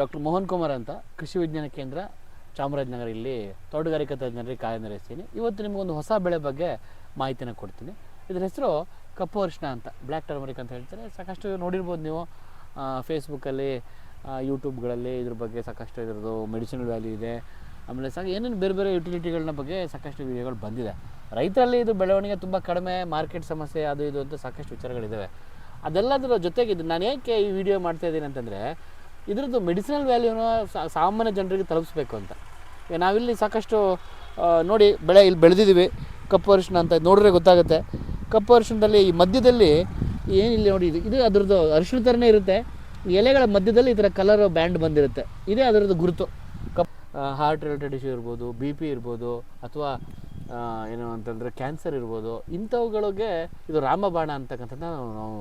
Doctor Mohan Kumar ಅಂತ ಕೃಷಿ ವಿಜ್ಞಾನ ಕೇಂದ್ರ ಚಾಮರಾಜನಗರ ಇಲ್ಲಿ ತೋಟಗಾರಿಕಾ ತಜ್ಞರಿಗೆ ಕಾರ್ಯನಿರ್ವಹಿಸ್ತೀನಿ. ಇವತ್ತು ನಿಮಗೊಂದು ಹೊಸ ಬೆಳೆ ಬಗ್ಗೆ ಮಾಹಿತಿನ ಕೊಡ್ತೀನಿ. ಇದರ ಹೆಸರು ಕಪ್ಪು ಅರಿಶಿನ ಅಂತ ಬ್ಲ್ಯಾಕ್ ಟರ್ಮರಿಕ್ ಅಂತ ಹೇಳ್ತಾರೆ. ಸಾಕಷ್ಟು ನೋಡಿರ್ಬೋದು ನೀವು ಫೇಸ್ಬುಕ್ಕಲ್ಲಿ ಯೂಟ್ಯೂಬ್ಗಳಲ್ಲಿ ಇದ್ರ ಬಗ್ಗೆ ಸಾಕಷ್ಟು ಇದ್ರದ್ದು ಮೆಡಿಸಿನಲ್ ವ್ಯಾಲ್ಯೂ ಇದೆ. ಆಮೇಲೆ ಸಾಕು ಏನೇನು ಬೇರೆ ಬೇರೆ ಯುಟಿಲಿಟಿಗಳನ್ನ ಬಗ್ಗೆ ಸಾಕಷ್ಟು ವಿಡಿಯೋಗಳು ಬಂದಿದೆ. ರೈತರಲ್ಲಿ ಇದು ಬೆಳವಣಿಗೆ ತುಂಬ ಕಡಿಮೆ ಮಾರ್ಕೆಟ್ ಸಮಸ್ಯೆ, ಅದು ಇದು ಅಂತ ಸಾಕಷ್ಟು ವಿಚಾರಗಳಿದ್ದಾವೆ ಅದೆಲ್ಲದರ ಜೊತೆಗೆ ಇದು ನಾನು ಏಕೆ ಈ ವಿಡಿಯೋ ಮಾಡ್ತಾ ಇದ್ದೀನಿ ಅಂತಂದರೆ ಇದ್ರದ್ದು ಮೆಡಿಸಿನಲ್ ವ್ಯಾಲ್ಯೂನ ಸಾಮಾನ್ಯ ಜನರಿಗೆ ತಲುಪಿಸ್ಬೇಕು ಅಂತ. ಈಗ ನಾವಿಲ್ಲಿ ಸಾಕಷ್ಟು ನೋಡಿ, ಬೆಳೆ ಇಲ್ಲಿ ಬೆಳೆದಿದ್ದೀವಿ. ಕಪ್ಪು ಅರಿಶಿನ ಅಂತ ನೋಡಿದ್ರೆ ಗೊತ್ತಾಗುತ್ತೆ. ಕಪ್ಪು ಅರಿಶಿನದಲ್ಲಿ ಈ ಮಧ್ಯದಲ್ಲಿ ಏನಿಲ್ಲ ನೋಡಿ, ಇದು ಇದು ಅದರದ್ದು ಅರಿಶಿನ ಥರನೇ ಇರುತ್ತೆ. ಎಲೆಗಳ ಮಧ್ಯದಲ್ಲಿ ಈ ಥರ ಕಲರ್ ಬ್ಯಾಂಡ್ ಬಂದಿರುತ್ತೆ. ಇದೇ ಅದರದ್ದು ಗುರುತು. ಕಪ್ ಹಾರ್ಟ್ ರಿಲೇಟೆಡ್ ಇಶ್ಯೂ ಇರ್ಬೋದು ಬಿ ಪಿ ಇರ್ಬೋದು, ಅಥವಾ ಏನು ಅಂತಂದರೆ ಕ್ಯಾನ್ಸರ್ ಇರ್ಬೋದು, ಇಂಥವುಗಳಿಗೆ ಇದು ರಾಮಬಾಣ ಅಂತಕ್ಕಂಥದ್ದು ನಾವು ನಾವು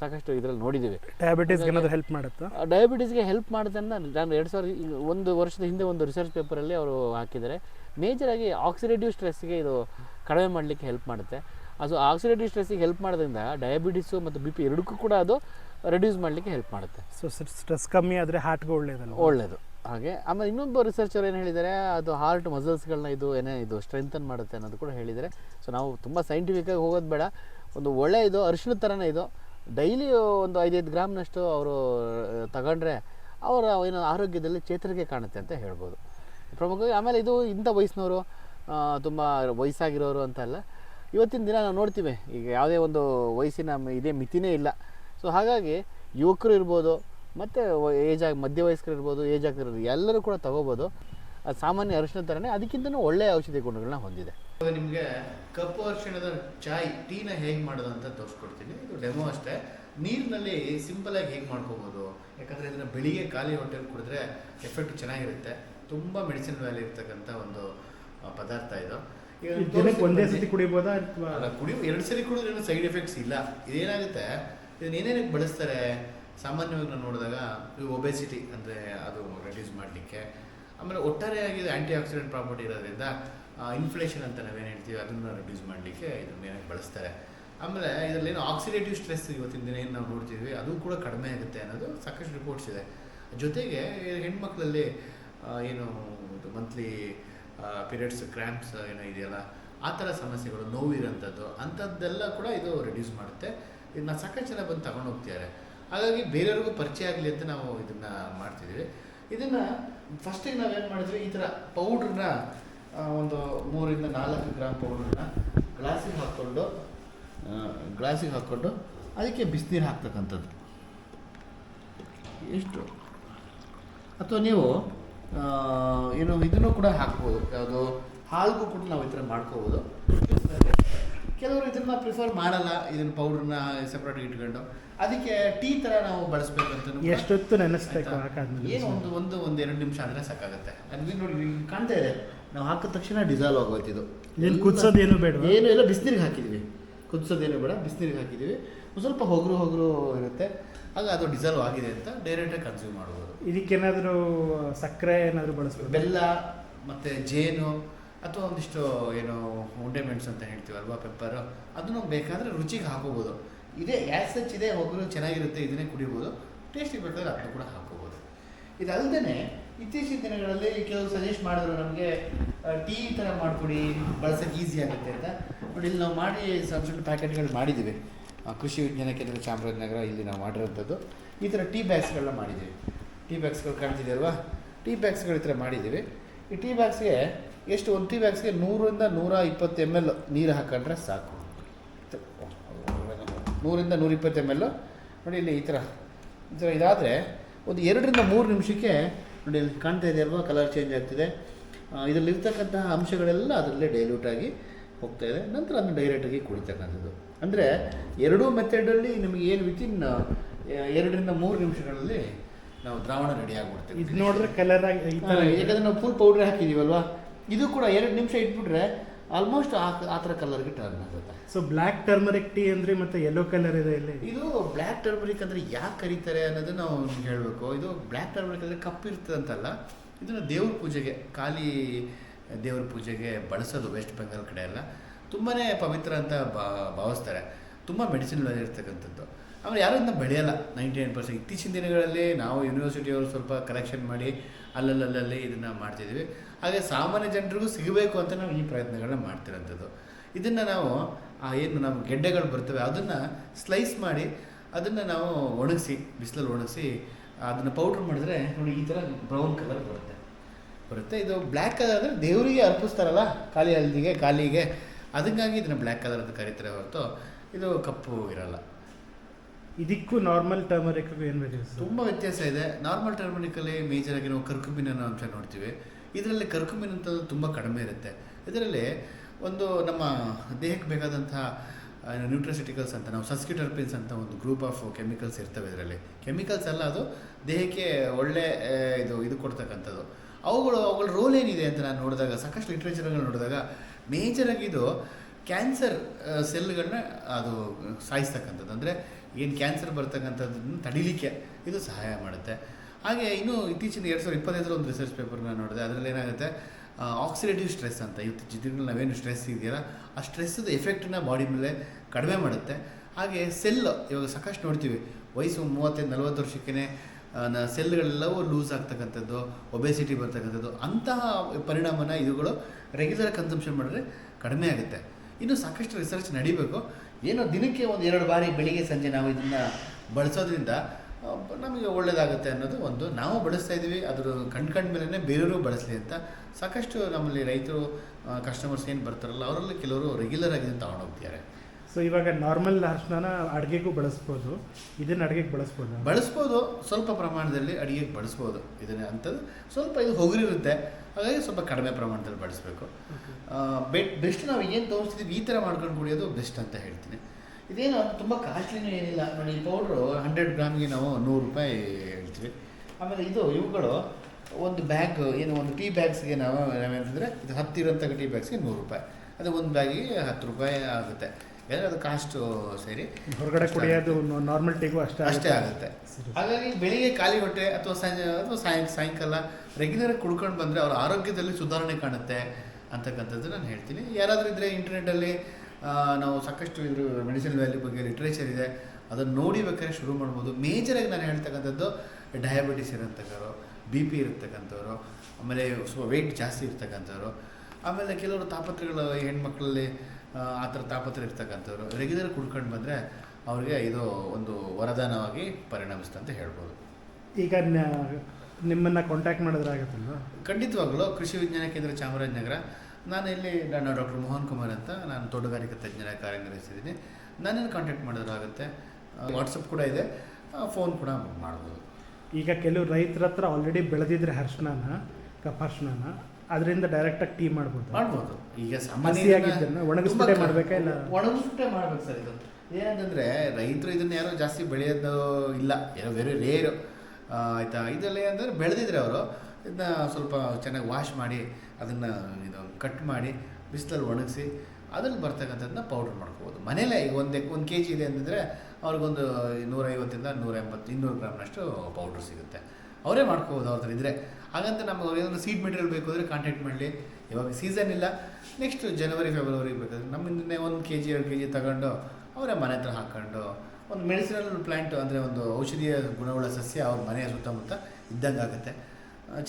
ಸಾಕಷ್ಟು ಇದರಲ್ಲಿ ನೋಡಿದ್ದೀವಿ. ಡಯಾಬಿಟೀಸ್ಗೆ ಏನಾದರೂ ಹೆಲ್ಪ್ ಮಾಡುತ್ತಾ? ಡಯಾಬಿಟೀಸ್ಗೆ ಹೆಲ್ಪ್ ಮಾಡುತ್ತೆ ಅಂತ ನಾನು ಎರಡು ಸಾವಿರ ಒಂದು ವರ್ಷದ ಹಿಂದೆ ಒಂದು ರಿಸರ್ಚ್ ಪೇಪರಲ್ಲಿ ಅವರು ಹಾಕಿದ್ದಾರೆ. ಮೇಜರಾಗಿ ಆಕ್ಸಿಡೇಟಿವ್ ಸ್ಟ್ರೆಸ್ಗೆ ಇದು ಕಡಿಮೆ ಮಾಡಲಿಕ್ಕೆ ಹೆಲ್ಪ್ ಮಾಡುತ್ತೆ. ಅದು ಆಕ್ಸಿಡೇಟಿವ್ ಸ್ಟ್ರೆಸ್ಸಿಗೆ ಹೆಲ್ಪ್ ಮಾಡೋದ್ರಿಂದ ಡಯಾಬಿಟೀಸು ಮತ್ತು ಬಿ ಪಿ ಎರಡಕ್ಕೂ ಕೂಡ ಅದು ರೆಡ್ಯೂಸ್ ಮಾಡಲಿಕ್ಕೆ ಹೆಲ್ಪ್ ಮಾಡುತ್ತೆ. ಸೊ ಸ್ಟ್ರೆಸ್ ಕಮ್ಮಿ ಆದರೆ ಹಾರ್ಟ್ಗೆ ಒಳ್ಳೆಯದಲ್ಲ ಒಳ್ಳೆಯದು ಹಾಗೆ ಆಮೇಲೆ ಇನ್ನೊಬ್ಬ ರಿಸರ್ಚರ್ ಏನು ಹೇಳಿದರೆ ಅದು ಹಾರ್ಟ್ ಮಸಲ್ಸ್ಗಳನ್ನ ಇದು ಏನೇ ಇದು ಸ್ಟ್ರೆಂಥನ್ ಮಾಡುತ್ತೆ ಅನ್ನೋದು ಕೂಡ ಹೇಳಿದರೆ ಸೊ ನಾವು ತುಂಬ ಸೈಂಟಿಫಿಕ್ಕಾಗಿ ಹೋಗೋದು ಬೇಡ. ಒಂದು ಒಳ್ಳೆಯ ಇದು ಅರಿಶಿನ ಥರನೇ ಇದು. ಡೈಲಿ ಒಂದು ಐದೈದು ಗ್ರಾಮ್ನಷ್ಟು ಅವರು ತಗೊಂಡ್ರೆ ಅವರ ಏನು ಆರೋಗ್ಯದಲ್ಲಿ ಚೇತರಿಕೆ ಕಾಣುತ್ತೆ ಅಂತ ಹೇಳ್ಬೋದು. ಪ್ರಮುಖವಾಗಿ ಆಮೇಲೆ ಇದು ಇಂಥ ವಯಸ್ಸಿನವರು ತುಂಬ ವಯಸ್ಸಾಗಿರೋರು ಅಂತ ಅಲ್ಲ, ಇವತ್ತಿನ ದಿನ ನಾವು ನೋಡ್ತೀವಿ, ಈಗ ಯಾವುದೇ ಒಂದು ವಯಸ್ಸಿನ ಇದೇ ಮಿತಿನೇ ಇಲ್ಲ. ಸೊ ಹಾಗಾಗಿ ಯುವಕರು ಇರ್ಬೋದು, ಮತ್ತು ಏಜ್ ಆಗಿ ಮಧ್ಯ ವಯಸ್ಕರು ಇರ್ಬೋದು, ಏಜ್ ಆಗಿರೋರು ಎಲ್ಲರೂ ಕೂಡ ತಗೋಬೋದು. ಅದು ಸಾಮಾನ್ಯ ಅರಿಶಿನ ಥರನೇ ಅದಕ್ಕಿಂತಲೂ ಒಳ್ಳೆಯ ಔಷಧಿ ಗುಣಗಳನ್ನ ಹೊಂದಿದೆ. ನಿಮಗೆ ಕಪ್ಪು ಅರಿಶಿಣದ ಚಾಯ್ ಟೀನ ಹೇಗೆ ಮಾಡೋದು ಅಂತ ತೋರಿಸ್ಕೊಡ್ತೀನಿ. ಇದು ಡೆಮೋ ಅಷ್ಟೇ. ನೀರಿನಲ್ಲಿ ಸಿಂಪಲ್ ಆಗಿ ಹೇಗೆ ಮಾಡ್ಕೋಬೋದು? ಯಾಕಂದರೆ ಇದನ್ನು ಬೆಳಿಗ್ಗೆ ಖಾಲಿ ಹೊಟ್ಟೆಲಿ ಕುಡಿದ್ರೆ ಎಫೆಕ್ಟ್ ಚೆನ್ನಾಗಿರುತ್ತೆ. ತುಂಬ ಮೆಡಿಸಿನ್ ವ್ಯಾಲ್ಯೂ ಇರ್ತಕ್ಕಂಥ ಒಂದು ಪದಾರ್ಥ ಇದು. ಒಂದೇ ಸತಿ ಕುಡಿಬೋದಾ ಅಥವಾ? ಅಲ್ಲ ಕುಡಿಯೋ ಎರಡು ಸರಿ ಕುಡಿದ್ರೆ ಸೈಡ್ ಎಫೆಕ್ಟ್ಸ್ ಇಲ್ಲ. ಇದೇನಾಗುತ್ತೆ? ಇದನ್ನ ಏನೇನಕ್ಕೆ ಬಳಸ್ತಾರೆ? ಸಾಮಾನ್ಯವಾಗಿ ನಾವು ನೋಡಿದಾಗ ಇದು ಒಬೆಸಿಟಿ ಅಂದರೆ ಅದು ರೆಡ್ಯೂಸ್ ಮಾಡಲಿಕ್ಕೆ. ಆಮೇಲೆ ಒಟ್ಟಾರೆಯಾಗಿ ಆ್ಯಂಟಿ ಆಕ್ಸಿಡೆಂಟ್ ಪ್ರಾಪರ್ಟಿ ಇರೋದ್ರಿಂದ ಇನ್ಫ್ಲೇಷನ್ ಅಂತ ನಾವೇನು ಹೇಳ್ತೀವಿ, ಅದನ್ನು ರಿಡ್ಯೂಸ್ ಮಾಡಲಿಕ್ಕೆ ಇದನ್ನು ಏನಕ್ಕೆ ಬಳಸ್ತಾರೆ. ಆಮೇಲೆ ಇದರಲ್ಲಿ ಏನು ಆಕ್ಸಿಡೇಟಿವ್ ಸ್ಟ್ರೆಸ್ ಇವತ್ತಿನ ದಿನ ಏನು ನಾವು ನೋಡ್ತಿದ್ವಿ, ಅದು ಕೂಡ ಕಡಿಮೆ ಆಗುತ್ತೆ ಅನ್ನೋದು ಸಾಕಷ್ಟು ರಿಪೋರ್ಟ್ಸ್ ಇದೆ. ಜೊತೆಗೆ ಹೆಣ್ಮಕ್ಳಲ್ಲಿ ಏನು ಮಂತ್ಲಿ ಪೀರಿಯಡ್ಸ್ ಕ್ರ್ಯಾಂಪ್ಸ್ ಏನೋ ಇದೆಯಲ್ಲ, ಆ ಥರ ಸಮಸ್ಯೆಗಳು ನೋವಿರೋಂಥದ್ದು ಅಂಥದ್ದೆಲ್ಲ ಕೂಡ ಇದು ರಿಡ್ಯೂಸ್ ಮಾಡುತ್ತೆ. ಇದನ್ನ ಸಾಕಷ್ಟು ಜನ ಬಂದು ತಗೊಂಡು ಹೋಗ್ತಿದ್ದಾರೆ. ಹಾಗಾಗಿ ಬೇರೆಯವ್ರಿಗೂ ಪರಿಚಯ ಆಗಲಿ ಅಂತ ನಾವು ಇದನ್ನು ಮಾಡ್ತಿದ್ದೀವಿ. ಇದನ್ನು ಫಸ್ಟಿಗೆ ನಾವೇನು ಮಾಡಿದ್ವಿ, ಈ ಥರ ಪೌಡ್ರನ್ನ ಒಂದು ಮೂರಿಂದ ನಾಲ್ಕು ಗ್ರಾಮ್ ಪೌಡ್ರನ್ನ ಗ್ಲಾಸಿಗೆ ಹಾಕ್ಕೊಂಡು ಗ್ಲಾಸಿಗೆ ಹಾಕ್ಕೊಂಡು ಅದಕ್ಕೆ ಬಿಸಿನೀರು ಹಾಕ್ತಕ್ಕಂಥದ್ದು. ಎಷ್ಟು? ಅಥವಾ ನೀವು ಏನು ಇದನ್ನು ಕೂಡ ಹಾಕ್ಬೋದು. ಯಾವುದು? ಹಾಲ್ಗೂ ಕೂಡ ನಾವು ಈ ಥರ ಮಾಡ್ಕೋಬೋದು. ಕೆಲವರು ಇದನ್ನ ಪ್ರಿಫರ್ ಮಾಡಲ್ಲ ಇದನ್ನ ಪೌಡ್ರನ್ನ ಸೆಪ್ರೇಟ್ ಇಟ್ಕೊಂಡು. ಅದಕ್ಕೆ ಟೀ ಥರ ನಾವು ಬಳಸ್ಬೇಕಂತ ಎಷ್ಟೊತ್ತು ನೆನೆಸ್ಬೇಕು ಏನು ಒಂದು ಒಂದು ಒಂದು ಎರಡು ನಿಮಿಷ ಅಂದರೆ ಸಾಕಾಗುತ್ತೆ. ಅದು ನೋಡಿ ಕಾಣ್ತಾ ಇದೆ. ನಾವು ಹಾಕಿದ ತಕ್ಷಣ ಡಿಸಾಲ್ವ್ ಆಗೋಯ್ತಿದ್ದು ಇದು. ಏನು ಕುದಿಸೋದೇನು ಬೇಡ ಏನು ಇಲ್ಲ ಬಿಸಿನೀರಿಗೆ ಹಾಕಿದ್ವಿ. ಕುದಿಸೋದೇನು ಬೇಡ ಬಿಸಿನೀರಿಗೆ ಹಾಕಿದ್ದೀವಿ ಸ್ವಲ್ಪ ಹೊಗರು ಹೊಗರು ಇರುತ್ತೆ. ಆಗ ಅದು ಡಿಸಾಲ್ವ್ ಆಗಿದೆ ಅಂತ ಡೈರೆಕ್ಟಾಗಿ ಕನ್ಸ್ಯೂಮ್ ಮಾಡ್ಬೋದು. ಇದಕ್ಕೇನಾದರೂ ಸಕ್ಕರೆ ಏನಾದರೂ ಬಳಸ್ಬೋದು? ಬೆಲ್ಲ ಮತ್ತು ಜೇನು ಅಥವಾ ಒಂದಿಷ್ಟು ಏನು ಉಂಡೆ ಮೆಣಸು ಅಂತ ಹೇಳ್ತೀವಲ್ವಾ ಪೆಪ್ಪರು ಅದನ್ನು ಬೇಕಾದರೆ ರುಚಿಗೆ ಹಾಕೋಬೋದು. ಇದೇ ಆ್ಯಸ್ ಸಚ್ ಇದೆ ಒಬ್ಬರು ಚೆನ್ನಾಗಿರುತ್ತೆ ಇದನ್ನೇ ಕುಡಿಬೋದು. ಟೇಸ್ಟಿಗೆ ಬೇಕಾದ್ರೆ ಅದನ್ನು ಕೂಡ ಹಾಕೋಬೋದು. ಇದಲ್ಲದೆ ಇತ್ತೀಚಿನ ದಿನಗಳಲ್ಲಿ ಕೆಲವು ಸಜೆಸ್ಟ್ ಮಾಡಿದ್ರು ನಮಗೆ ಟೀ ಥರ ಮಾಡಿಕೊಡಿ ಬಳಸೋಕ್ಕೆ ಈಸಿ ಆಗುತ್ತೆ ಅಂತ. ಬಟ್ ಇಲ್ಲಿ ನಾವು ಮಾಡಿ ಸಣ್ಣ ಸಣ್ಣ ಪ್ಯಾಕೆಟ್ಗಳು ಮಾಡಿದ್ದೀವಿ. ಕೃಷಿ ವಿಜ್ಞಾನ ಕೇಂದ್ರ ಚಾಮರಾಜನಗರ ಇಲ್ಲಿ ನಾವು ಮಾಡಿರೋಂಥದ್ದು ಈ ಥರ ಟೀ ಬ್ಯಾಗ್ಸ್ಗಳನ್ನ ಮಾಡಿದ್ದೀವಿ. ಟೀ ಬ್ಯಾಗ್ಸ್ಗಳು ಕಾಣ್ತಿದೆ ಅಲ್ವಾ? ಟೀ ಬ್ಯಾಗ್ಸ್ಗಳು ಈ ಥರ ಮಾಡಿದ್ದೀವಿ. ಈ ಟೀ ಬ್ಯಾಗ್ಸ್ಗೆ ಎಷ್ಟು, ಒಂದು ಟೀ ಬ್ಯಾಗ್ಸ್ಗೆ ನೂರಿಂದ ನೂರ ಇಪ್ಪತ್ತು ಎಂ ಎಲ್ ನೀರು ಹಾಕೊಂಡ್ರೆ ಸಾಕು. ನೂರಿಂದ ನೂರ ಇಪ್ಪತ್ತು ಎಂ ಎಲ್ ನೋಡಿ, ಇಲ್ಲಿ ಈ ಥರ ಈ ಥರ ಇದಾದರೆ ಒಂದು ಎರಡರಿಂದ ಮೂರು ನಿಮಿಷಕ್ಕೆ ನೋಡಿ ಇಲ್ಲಿ ಕಾಣ್ತಾ ಇದೆ ಅಲ್ವಾ? ಕಲರ್ ಚೇಂಜ್ ಆಗ್ತಿದೆ. ಇದರಲ್ಲಿರ್ತಕ್ಕಂತಹ ಅಂಶಗಳೆಲ್ಲ ಅದರಲ್ಲೇ ಡೈಲ್ಯೂಟ್ ಆಗಿ ಹೋಗ್ತಾ ಇದೆ. ನಂತರ ಅದನ್ನು ಡೈರೆಕ್ಟಾಗಿ ಕುಡಿತಕ್ಕಂಥದ್ದು. ಅಂದರೆ ಎರಡೂ ಮೆಥಡಲ್ಲಿ ನಿಮಗೆ ಏನು ವಿತಿನ್ ಎರಡರಿಂದ ಮೂರು ನಿಮಿಷಗಳಲ್ಲಿ ನಾವು ದ್ರಾವಣ ರೆಡಿ ಆಗಿಬಿಡ್ತೇವೆ. ಇದು ನೋಡಿದ್ರೆ ಕಲರ್ ಆಗಿ ಯಾಕಂದ್ರೆ ನಾವು ಫುಲ್ ಪೌಡ್ರ್ ಹಾಕಿದೀವಲ್ವಾ? ಇದು ಕೂಡ ಎರಡು ನಿಮಿಷ ಇಟ್ಬಿಟ್ರೆ ಆಲ್ಮೋಸ್ಟ್ ಆ ಆ ಥರ ಕಲರ್ಗೆ ಟರ್ನ್ ಆಗುತ್ತೆ. ಸೊ ಬ್ಲ್ಯಾಕ್ ಟರ್ಮರಿಕ್ ಟೀ ಅಂದರೆ ಮತ್ತೆ ಯೆಲ್ಲೋ ಕಲರ್ ಇದೆ ಇಲ್ಲಿ? ಇದು ಬ್ಲ್ಯಾಕ್ ಟರ್ಮರಿಕ್ ಅಂದರೆ ಯಾಕೆ ಕರೀತಾರೆ ಅನ್ನೋದು ನಾವು ಹೇಳಬೇಕು. ಇದು ಬ್ಲ್ಯಾಕ್ ಟರ್ಮರಿಕ್ ಅಂದರೆ ಕಪ್ಪು ಇರ್ತದೆ ಅಂತಲ್ಲ ಇದನ್ನು ದೇವ್ರ ಪೂಜೆಗೆ ಖಾಲಿ ದೇವ್ರ ಪೂಜೆಗೆ ಬಳಸೋದು ವೆಸ್ಟ್ ಬೆಂಗಾಲ್ ಕಡೆ ಎಲ್ಲ ತುಂಬಾ ಪವಿತ್ರ ಅಂತ ಭಾವಿಸ್ತಾರೆ. ತುಂಬ ಮೆಡಿಸಿನ್ ಇರ್ತಕ್ಕಂಥದ್ದು. ಆಮೇಲೆ ಯಾರೂ ಇದನ್ನ ಬೆಳೆಯಲ್ಲ. ನೈಂಟಿ ನೈನ್ ಪರ್ಸೆಂಟ್ ಇತ್ತೀಚಿನ ದಿನಗಳಲ್ಲಿ ನಾವು ಯೂನಿವರ್ಸಿಟಿಯವರು ಸ್ವಲ್ಪ ಕಲೆಕ್ಷನ್ ಮಾಡಿ ಅಲ್ಲಲ್ಲಲ್ಲಿ ಇದನ್ನು ಮಾಡ್ತಿದ್ದೀವಿ. ಹಾಗೆ ಸಾಮಾನ್ಯ ಜನರಿಗೂ ಸಿಗಬೇಕು ಅಂತ ನಾವು ಈ ಪ್ರಯತ್ನಗಳನ್ನ ಮಾಡ್ತಿರೋಂಥದ್ದು. ಇದನ್ನು ನಾವು ಏನು ನಮ್ಮ ಗೆಡ್ಡೆಗಳು ಬರ್ತವೆ, ಅದನ್ನು ಸ್ಲೈಸ್ ಮಾಡಿ ಅದನ್ನು ನಾವು ಒಣಗಿಸಿ, ಬಿಸಿಲಲ್ಲಿ ಒಣಗಿಸಿ, ಅದನ್ನು ಪೌಡ್ರ್ ಮಾಡಿದ್ರೆ ನೋಡಿ ಈ ಥರ ಬ್ರೌನ್ ಕಲರ್ ಬರುತ್ತೆ. ಬರುತ್ತೆ. ಇದು ಬ್ಲ್ಯಾಕ್ ಕಲರ್ ಅಂದರೆ ದೇವರಿಗೆ ಅರ್ಪಿಸ್ತಾರಲ್ಲ, ಖಾಲಿ ಹಲ್ದಿಗೆ ಖಾಲಿಗೆ. ಅದಕ್ಕಾಗಿ ಇದನ್ನು ಬ್ಲ್ಯಾಕ್ ಕಲರ್ ಅಂತ ಕರೀತಾರೆ ಹೊರತು ಇದು ಕಪ್ಪು ಇರಲ್ಲ. ಇದಕ್ಕೂ ನಾರ್ಮಲ್ ಟರ್ಮರಿಕ್ಗೂ ಏನು ವ್ಯತ್ಯಾಸ? ತುಂಬ ವ್ಯತ್ಯಾಸ ಇದೆ. ನಾರ್ಮಲ್ ಟರ್ಮನಿಕಲ್ಲಿ ಮೇಜರ್ ಆಗಿ ನಾವು ಕರ್ಕುಮಿನ್ ಅನ್ನೋ ಅಂಶ ನೋಡ್ತೀವಿ. ಇದರಲ್ಲಿ ಕರ್ಕುಮಿನ್ ಅಂತ ತುಂಬ ಕಡಿಮೆ ಇರುತ್ತೆ. ಇದರಲ್ಲಿ ಒಂದು ನಮ್ಮ ದೇಹಕ್ಕೆ ಬೇಕಾದಂತಹ ನ್ಯೂಟ್ರಸಿಟಿಕಲ್ಸ್ ಅಂತ, ನಾವು ಸಸ್ಕಿಟರ್ಪಿನ್ಸ್ ಅಂತ ಒಂದು ಗ್ರೂಪ್ ಆಫ್ ಕೆಮಿಕಲ್ಸ್ ಇರ್ತವೆ ಇದರಲ್ಲಿ. ಕೆಮಿಕಲ್ಸ್ ಎಲ್ಲ ಅದು ದೇಹಕ್ಕೆ ಒಳ್ಳೆ ಇದು ಇದು ಕೊಡ್ತಕ್ಕಂಥದ್ದು. ಅವುಗಳು, ಅವುಗಳ ರೋಲ್ ಏನಿದೆ ಅಂತ ನಾನು ನೋಡಿದಾಗ, ಸಾಕಷ್ಟು ಲಿಟ್ರೇಚರ್ಗಳು ನೋಡಿದಾಗ ಮೇಜರಾಗಿ ಇದು ಕ್ಯಾನ್ಸರ್ ಸೆಲ್ಗಳನ್ನ ಅದು ಸಾಯಿಸ್ತಕ್ಕಂಥದ್ದು. ಅಂದರೆ ಏನು ಕ್ಯಾನ್ಸರ್ ಬರ್ತಕ್ಕಂಥದ್ದನ್ನು ತಡಿಲಿಕ್ಕೆ ಇದು ಸಹಾಯ ಮಾಡುತ್ತೆ. ಹಾಗೆ ಇನ್ನು ಇತ್ತೀಚಿನ ಎರಡು ಸಾವಿರದ ಇಪ್ಪತ್ತೈದರ ಒಂದು ರಿಸರ್ಚ್ ಪೇಪರ್ನ ನೋಡಿದೆ. ಅದರಲ್ಲಿ ಏನಾಗುತ್ತೆ? ಆಕ್ಸಿಡೇಟಿವ್ ಸ್ಟ್ರೆಸ್ ಅಂತ. ಇವತ್ತು ದಿನಗಳಲ್ಲಿ ನಾವೇನು ಸ್ಟ್ರೆಸ್ ಇದೆಯಲ್ಲ, ಆ ಸ್ಟ್ರೆಸ್ಸದ ಎಫೆಕ್ಟನ್ನ ಬಾಡಿ ಮೇಲೆ ಕಡಿಮೆ ಮಾಡುತ್ತೆ. ಹಾಗೆ ಸೆಲ್ ಇವಾಗ ಸಾಕಷ್ಟು ನೋಡ್ತೀವಿ. ವಯಸ್ಸು ಮೂವತ್ತೈದು, ನಲ್ವತ್ತು ವರ್ಷಕ್ಕೇ ಸೆಲ್ಗಳೆಲ್ಲವೂ ಲೂಸ್ ಆಗ್ತಕ್ಕಂಥದ್ದು ಒಬೆಸಿಟಿ ಬರ್ತಕ್ಕಂಥದ್ದು, ಅಂತಹ ಪರಿಣಾಮನ ಇವುಗಳು ರೆಗ್ಯುಲರ್ ಕನ್ಸಂಪ್ಷನ್ ಮಾಡಿದ್ರೆ ಕಡಿಮೆ ಆಗುತ್ತೆ. ಇನ್ನು ಸಾಕಷ್ಟು ರಿಸರ್ಚ್ ನಡಿಬೇಕು. ಏನೋ ದಿನಕ್ಕೆ ಒಂದು ಎರಡು ಬಾರಿ ಬೆಳಿಗ್ಗೆ, ಸಂಜೆ ನಾವು ಇದನ್ನು ಬಳಸೋದ್ರಿಂದ ನಮಗೆ ಒಳ್ಳೆಯದಾಗುತ್ತೆ ಅನ್ನೋದು ಒಂದು ನಾವು ಬಳಸ್ತಾ ಇದ್ದೀವಿ. ಅದ್ರ ಕಂಡ ಮೇಲೆ ಬೇರೆಯವರು ಬಳಸಲಿ ಅಂತ ಸಾಕಷ್ಟು ನಮ್ಮಲ್ಲಿ ರೈತರು ಕಸ್ಟಮರ್ಸ್ ಏನು ಬರ್ತಾರಲ್ಲ, ಅವರಲ್ಲಿ ಕೆಲವರು ರೆಗ್ಯುಲರ್ ಆಗಿ ತಗೊಂಡೋಗ್ತಿದ್ದಾರೆ. ಸೊ ಇವಾಗ ನಾರ್ಮಲ್ ಅರ್ಶನ ಅಡುಗೆಗೂ ಬಳಸ್ಬೋದು. ಇದನ್ನ ಅಡುಗೆಗೆ ಬಳಸ್ಬೋದು? ಬಳಸ್ಬೋದು. ಸ್ವಲ್ಪ ಪ್ರಮಾಣದಲ್ಲಿ ಅಡುಗೆಗೆ ಬಳಸ್ಬೋದು. ಇದನ್ನೇ ಅಂಥದ್ದು. ಸ್ವಲ್ಪ ಇದು ಹೊಗರಿರುತ್ತೆ. ಹಾಗಾಗಿ ಸ್ವಲ್ಪ ಕಡಿಮೆ ಪ್ರಮಾಣದಲ್ಲಿ ಬಳಸಬೇಕು. ಬೆಟ್ ಬೆಸ್ಟ್ ನಾವು ಏನು ತೋರಿಸ್ತಿದ್ದೀವಿ ಈ ಥರ ಮಾಡ್ಕೊಂಡು ಕುಡಿಯೋದು ಬೆಸ್ಟ್ ಅಂತ ಹೇಳ್ತೀನಿ. ಇದೇನು ತುಂಬ ಕಾಸ್ಟ್ಲಿನೂ ಏನಿಲ್ಲ. ನೋಡಿ ಈ ಪೌಡ್ರು ಹಂಡ್ರೆಡ್ ಗ್ರಾಮ್ಗೆ ನಾವು ನೂರು ರೂಪಾಯಿ ಹೇಳ್ತೀವಿ. ಆಮೇಲೆ ಇದು ಇವುಗಳು ಒಂದು ಬ್ಯಾಗ್ ಏನು ಒಂದು ಟೀ ಬ್ಯಾಗ್ಸ್ಗೆ ನಾವು ನಾವೇನಂತಂದರೆ ಇದು ಹತ್ತಿರೋಂಥ ಟೀ ಬ್ಯಾಗ್ಸ್ಗೆ ನೂರು ರೂಪಾಯಿ. ಅದು ಒಂದು ಬ್ಯಾಗಿಗೆ ಹತ್ತು ರೂಪಾಯಿ ಆಗುತ್ತೆ. ಯಾಕಂದರೆ ಅದು ಕಾಸ್ಟು ಸೇರಿ. ಹೊರಗಡೆ ಕುಡಿಯೋದು ನಾರ್ಮಲ್ ಟೀಗೂ ಅಷ್ಟೇ ಅಷ್ಟೇ ಆಗುತ್ತೆ. ಹಾಗಾಗಿ ಬೆಳಿಗ್ಗೆ ಖಾಲಿ ಹೊಟ್ಟೆ ಅಥವಾ ಸಂಜೆ ಅಥವಾ ಸಾಯಂ ಸಾಯಂಕಾಲ ರೆಗ್ಯುಲರ್ ಕುಡ್ಕೊಂಡು ಬಂದರೆ ಅವರ ಆರೋಗ್ಯದಲ್ಲಿ ಸುಧಾರಣೆ ಕಾಣುತ್ತೆ ಅಂತಕ್ಕಂಥದ್ದು ನಾನು ಹೇಳ್ತೀನಿ. ಯಾರಾದರೂ ಇದ್ದರೆ ಇಂಟರ್ನೆಟ್ಟಲ್ಲಿ ನಾವು ಸಾಕಷ್ಟು ಇದ್ರ ಮೆಡಿಸಿನ್ ವ್ಯಾಲ್ಯೂ ಬಗ್ಗೆ ಲಿಟ್ರೇಚರ್ ಇದೆ. ಅದನ್ನು ನೋಡಿ ಬೇಕಾದ್ರೆ ಶುರು ಮಾಡ್ಬೋದು. ಮೇಜರಾಗಿ ನಾನು ಹೇಳ್ತಕ್ಕಂಥದ್ದು ಡಯಾಬಿಟಿಸ್ ಇರೋಂಥವ್ರು ಬಿ ಪಿ ಇರ್ತಕ್ಕಂಥವ್ರು ಆಮೇಲೆ ಸ್ವಲ್ಪ ವೆಯ್ಟ್ ಜಾಸ್ತಿ ಇರ್ತಕ್ಕಂಥವ್ರು ಆಮೇಲೆ ಕೆಲವರು ತಾಪತ್ರೆಗಳು ಹೆಣ್ಮಕ್ಳಲ್ಲಿ ಆ, ಥರ ತಾಪತ್ರ ಇರ್ತಕ್ಕಂಥವ್ರು. ರೆಗ್ಯುಲರ್ ಕುಡ್ಕೊಂಡು ಬಂದರೆ ಅವ್ರಿಗೆ ಇದು ಒಂದು ವರದಾನವಾಗಿ ಪರಿಣಮಿಸ್ತು ಅಂತ ಹೇಳ್ಬೋದು. ಈಗ ನಿಮ್ಮನ್ನು ಕಾಂಟ್ಯಾಕ್ಟ್ ಮಾಡಿದ್ರೆ ಆಗುತ್ತಲ್ವಾ? ಖಂಡಿತವಾಗ್ಲೂ. ಕೃಷಿ ವಿಜ್ಞಾನ ಕೇಂದ್ರ ಚಾಮರಾಜನಗರ. ನಾನು ಇಲ್ಲಿ ನಾನು ಡಾಕ್ಟರ್ ಮೋಹನ್ ಕುಮಾರ್ ಅಂತ ನಾನು ತೋಟಗಾರಿಕೆ ತಜ್ಞರ ಕಾರ್ಯನಿರ್ವಹಿಸಿದ್ದೀನಿ. ನನ್ನನ್ನು ಕಾಂಟ್ಯಾಕ್ಟ್ ಮಾಡಿದ್ರಾಗುತ್ತೆ ವಾಟ್ಸಪ್ ಕೂಡ ಇದೆ. ಫೋನ್ ಕೂಡ ಮಾಡ್ಬೋದು. ಈಗ ಕೆಲವು ರೈತರ ಹತ್ರ ಆಲ್ರೆಡಿ ಬೆಳೆದಿದ್ರೆ ಹರ್ಷನಾನ ಕಪ್ಪರ್ಶನಾನ ಅದರಿಂದ ಡೈರೆಕ್ಟಾಗಿ ಟೀ ಮಾಡ್ಬೋದು. ಮಾಡ್ಬೋದು. ಈಗ ಹಸಿಯಾಗಿದ್ದನ್ನ ಒಣಗಿಸ್ಬಿಟ್ಟೆ ಮಾಡಬೇಕಾ ಇಲ್ಲ? ಒಣಗಿಸ್ಬಿಟ್ಟೆ ಮಾಡ್ಬೇಕು ಸರ್ ಇದು. ಏನಂತಂದ್ರೆ ರೈತರು ಇದನ್ನ ಯಾರು ಜಾಸ್ತಿ ಬೆಳೆಯೋದು ಇಲ್ಲ. ಏನೋ ವೆರಿ ರೇರು ಆಯ್ತಾ? ಇದೆಲ್ಲ ಏನಂದ್ರೆ ಬೆಳೆದಿದ್ರೆ ಅವರು ಇದನ್ನ ಸ್ವಲ್ಪ ಚೆನ್ನಾಗಿ ವಾಶ್ ಮಾಡಿ ಅದನ್ನು ಇದು ಕಟ್ ಮಾಡಿ ಬಿಸಿಲಲ್ಲಿ ಒಣಗಿಸಿ ಅದ್ರಲ್ಲಿ ಬರ್ತಕ್ಕಂಥದ್ದನ್ನ ಪೌಡ್ರ್ ಮಾಡ್ಕೋಬೋದು. ಮನೇಲೇ ಈಗ ಒಂದು ಒಂದು ಕೆ ಜಿ ಇದೆ ಅಂತಂದರೆ ಅವ್ರಿಗೊಂದು ನೂರೈವತ್ತಿಂದ ನೂರ ಎಂಬತ್ತು ಇನ್ನೂರು ಗ್ರಾಮ್ನಷ್ಟು ಪೌಡ್ರ್ ಸಿಗುತ್ತೆ. ಅವರೇ ಮಾಡ್ಕೋಬೋದು ಅವ್ರ ಹತ್ರ ಇದ್ದರೆ ಹಾಗಂತ ನಮಗೆ ಅವ್ರು ಏನಾದ್ರು ಸೀಟ್ ಮೆಟೀರಿಯಲ್ ಬೇಕು ಅಂದರೆ ಕಾಂಟ್ಯಾಕ್ಟ್ ಮಾಡಲಿ. ಇವಾಗ ಸೀಸನ್ ಇಲ್ಲ. ನೆಕ್ಸ್ಟ್ ಜನವರಿ ಫೆಬ್ರವರಿ ಬೇಕಾದ್ರೆ ನಮ್ಮಿಂದನೇ ಒಂದು ಕೆ ಜಿ ಎರಡು ಕೆ ಜಿ ತಗೊಂಡು ಅವರೇ ಮನೆ ಹತ್ರ ಹಾಕ್ಕೊಂಡು ಒಂದು ಮೆಡಿಸಿನಲ್ ಪ್ಲ್ಯಾಂಟ್ ಅಂದರೆ ಒಂದು ಔಷಧೀಯ ಗುಣವುಳ್ಳ ಸಸ್ಯ ಅವ್ರ ಮನೆಯ ಸುತ್ತಮುತ್ತ ಇದ್ದಂಗೆ ಆಗುತ್ತೆ.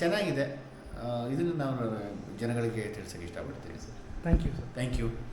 ಚೆನ್ನಾಗಿದೆ. ಇದನ್ನು ನಾವು ಜನಗಳಿಗೆ ತಿಳಿಸೋಕ್ಕೆ ಇಷ್ಟಪಡ್ತೀವಿ sir. Thank you sir thank you